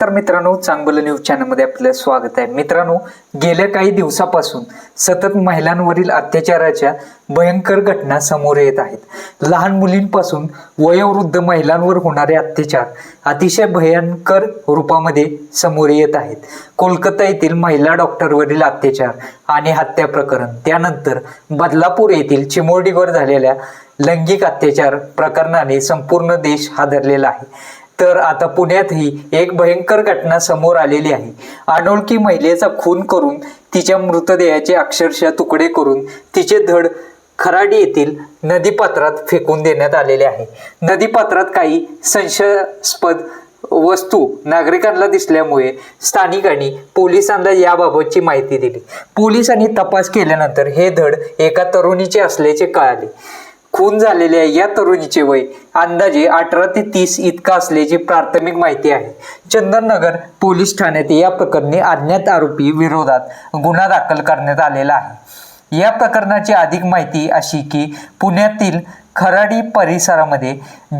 तर मित्रांनो चांगलं न्यूज चॅनलमध्ये आपलं स्वागत आहे. मित्रांनो गेल्या काही दिवसापासून सतत महिलांवरील अत्याचाराच्या भयंकर घटना समोर येत आहेत. लहान मुलींपासून वयोवृद्ध महिलांवर होणारे अत्याचार अतिशय भयंकर रूपामध्ये समोर येत आहेत. कोलकाता येथील महिला डॉक्टरवरील अत्याचार आणि हत्या प्रकरण त्यानंतर बदलापूर येथील चिमोर्डीवर झालेल्या लैंगिक अत्याचार प्रकरणाने संपूर्ण देश हादरलेला आहे. तर आता पुण्यातही एक भयंकर घटना समोर आलेली आहे. अनोळखी महिलेचा खून करून तिच्या मृतदेहाचे अक्षरशः तुकडे करून तिचे धड खराडी येथील नदीपात्रात फेकून देण्यात आलेले आहे. नदीपात्रात काही संशयास्पद वस्तू नागरिकांना दिसल्यामुळे स्थानिकांनी पोलिसांना याबाबतची माहिती दिली. पोलिसांनी तपास केल्यानंतर हे धड एका तरुणीचे असल्याचे कळाले. खून झालेल्या या तरुणीचे वय अंदाजे अठरा ते तीस इतका असल्याची प्राथमिक माहिती आहे. चंदननगर पोलीस ठाण्यात या प्रकरणी अज्ञात आरोपी विरोधात गुन्हा दाखल करण्यात आलेला आहे. या प्रकरणाची अधिक माहिती अशी की पुण्यातील खराडी परिसरामध्ये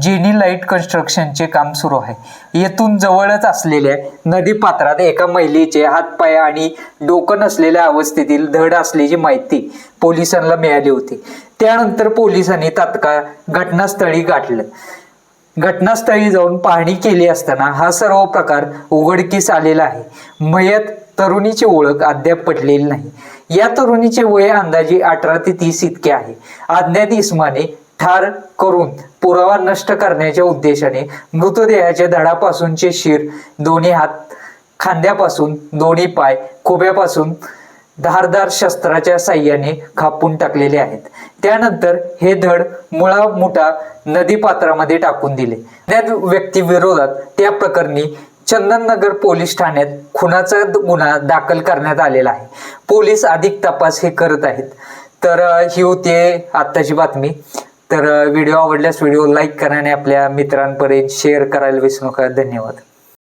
जेनी लाइट कन्स्ट्रक्शनचे काम सुरू आहे. येथून जवळच असलेल्या नदीपात्रात एका महिलेचे हातपाय आणि डोकं नसलेल्या अवस्थेतील धड असल्याची माहिती पोलिसांना मिळाली होती. त्यानंतर पोलिसांनी तात्काळ घटनास्थळी गाठलं. घटनास्थळी जाऊन पाहणी केली असताना हा सर्व प्रकार उघडकीस आलेला आहे. मयत तरुणीची ओळख अद्याप पटलेली नाही. या तरुणीचे वय अंदाजे अठरा ते तीस इतके आहे. अज्ञात इस्माने ठार करून पुरावा नष्ट करण्याच्या उद्देशाने मृतदेहाच्या धडापासूनचे शिर दोन्ही हात खांद्यापासून दोन्ही पाय खोब्यापासून धारदार शस्त्राच्या साह्याने खापून टाकलेले आहेत. त्यानंतर हे धड मुळा मुठा नदीपात्रामध्ये टाकून दिले. त्या व्यक्तीविरोधात त्या प्रकरणी चंदननगर पोलीस ठाण्यात खुनाचा गुन्हा दाखल करण्यात आलेला आहे. पोलीस अधिक तपास हे करत आहेत. तर ही होती आत्ताची बातमी. तर व्हिडिओ आवडल्यास व्हिडिओ लाईक करा आणि आपल्या मित्रांपर्यंत शेअर करायला विसरू नका. धन्यवाद.